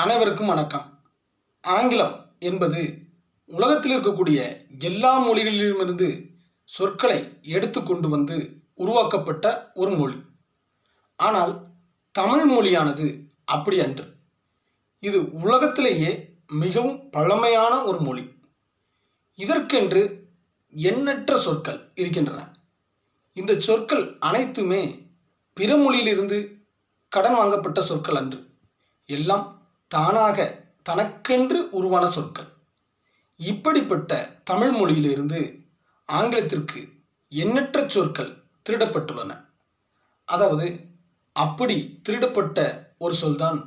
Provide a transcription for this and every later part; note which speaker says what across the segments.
Speaker 1: அனைவருக்கும் வணக்கம். ஆங்கிலம் என்பது உலகத்தில் இருக்கக்கூடிய எல்லா மொழிகளிலுமிருந்து சொற்களை எடுத்து கொண்டு வந்து உருவாக்கப்பட்ட ஒரு மொழி. ஆனால் தமிழ் மொழியானது அப்படி அன்று. இது உலகத்திலேயே மிகவும் பழமையான ஒரு மொழி. இதற்கென்று எண்ணற்ற சொற்கள் இருக்கின்றன. இந்த சொற்கள் அனைத்துமே பிற மொழியிலிருந்து கடன் வாங்கப்பட்ட சொற்கள் அன்று. எல்லாம் தானாக தனக்கென்று உருவான சொற்கள். இப்படிப்பட்ட தமிழ் மொழியிலிருந்து ஆங்கிலத்திற்கு எண்ணற்ற சொற்கள் திருடப்பட்டுள்ளன. அதாவது அப்படி திருடப்பட்ட ஒரு சொல்தான்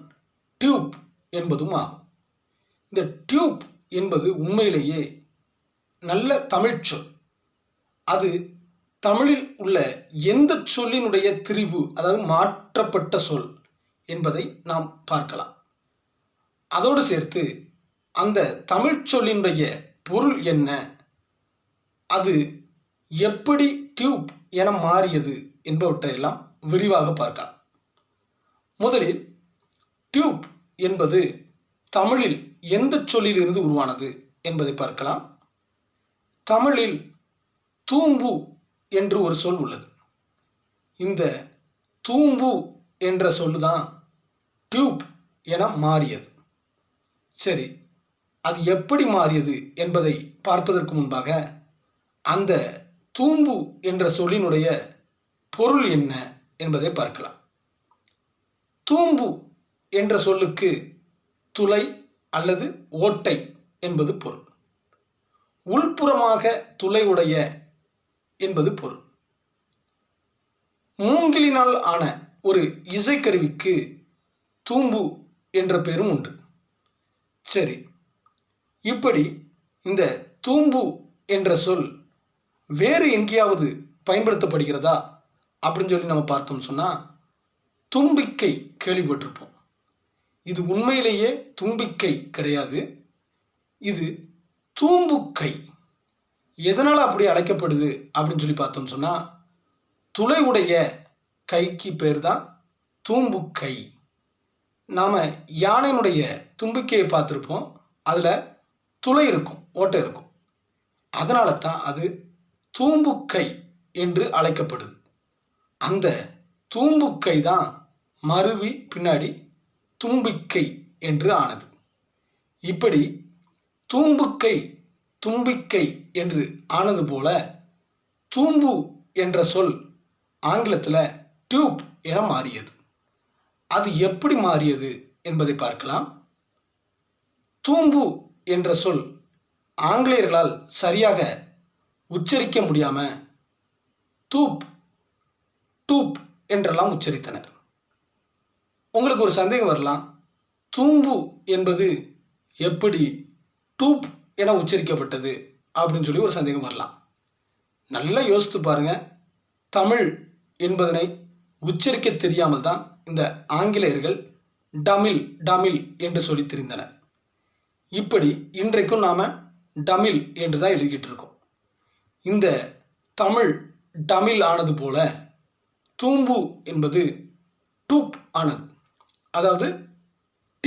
Speaker 1: டியூப் என்பதும் ஆகும் இந்த டியூப் என்பது உண்மையிலேயே நல்ல தமிழ் சொல். அது தமிழில் உள்ள எந்த சொல்லினுடைய திரிபு அதாவது மாற்றப்பட்ட சொல் என்பதை நாம் பார்க்கலாம். அதோடு சேர்த்து அந்த தமிழ் சொல்லினுடைய பொருள் என்ன? அது எப்படி டியூப் என மாறியது என்பவற்றையெல்லாம் விரிவாக பார்க்கலாம். முதலில் டியூப் என்பது தமிழில் எந்த சொல்லிலிருந்து உருவானது என்பதை பார்க்கலாம். தமிழில் தூம்பு என்று ஒரு சொல் உள்ளது. இந்த தூம்பு என்ற சொல்லுதான் டியூப் என மாறியது. சரி அது எப்படி மாறியது என்பதை பார்ப்பதற்கு முன்பாக அந்த தூம்பு என்ற சொல்லினுடைய பொருள் என்ன என்பதை பார்க்கலாம். தூம்பு என்ற சொல்லுக்கு துளை அல்லது ஓட்டை என்பது பொருள். உள்புறமாக துளை உடைய என்பது பொருள். மூங்கிலினால் ஆன ஒரு இசைக்கருவிக்கு தூம்பு என்ற பெயரும் உண்டு. சரி. இப்படி இந்த தூம்பு என்ற சொல் வேறு எங்கேயாவது பயன்படுத்தப்படுகிறதா? அப்படின்னு சொல்லி நம்ம பார்த்தோம் சொன்னால் தும்பிக்கை கேள்விப்பட்டிருப்போம். இது உண்மையிலேயே தும்பிக்கை கிடையாது. இது தூம்புக்கை. எதனால் அப்படி அழைக்கப்படுது அப்படின்னு சொல்லி பார்த்தோம் சொன்னால் துளை உடைய கைக்கு பேர் தான் தூம்புக்கை. நாம் யானையினுடைய தும்பிக்கையை பார்த்துருப்போம். அதில் துளை இருக்கும் ஓட்டை இருக்கும். அதனால தான் அது தூம்புக்கை என்று அழைக்கப்படுது. அந்த தூம்புக்கை தான் மருவி பின்னாடி தும்பிக்கை என்று ஆனது. இப்படி தூம்புக்கை தும்பிக்கை என்று ஆனது போல தூம்பு என்ற சொல் ஆங்கிலத்தில் டியூப் என மாறியது. அது எப்படி மாறியது என்பதை பார்க்கலாம். தூம்பு என்ற சொல் ஆங்கிலேயர்களால் சரியாக உச்சரிக்க முடியாமல் தூப் டூப் என்றெல்லாம் உச்சரித்தனர். உங்களுக்கு ஒரு சந்தேகம் வரலாம். தூம்பு என்பது எப்படி டூப் என உச்சரிக்கப்பட்டது அப்படின்னு சொல்லி ஒரு சந்தேகம் வரலாம். நல்லா யோசித்து பாருங்க. தமிழ் என்பதனை உச்சரிக்க தெரியாமல் தான் இந்த ஆங்கிலேயர்கள் டமில் டமில் என்று சொல்லி தெரிந்தனர். இப்படி இன்றைக்கும் நாம் டமில் என்று தான் எழுதிக்கிட்டு இருக்கோம். இந்த தமிழ் டமில் ஆனது போல தூம்பு என்பது டூப் ஆனது. அதாவது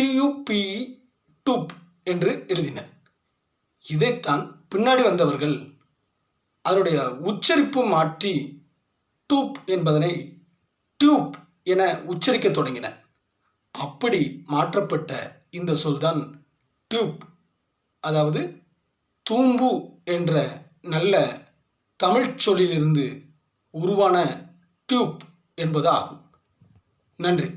Speaker 1: டியூபிஇ டூப் என்று எழுதினர். இதைத்தான் பின்னாடி வந்தவர்கள் அதனுடைய உச்சரிப்பு மாற்றி டூப் என்பதனை டியூப் என உச்சரிக்க தொடங்கின. அப்படி மாற்றப்பட்ட இந்த சொல்தான் டியூப் அதாவது தூம்பு என்ற நல்ல தமிழ் சொல்லிலிருந்து உருவான டியூப் என்பதாகும். நன்றி.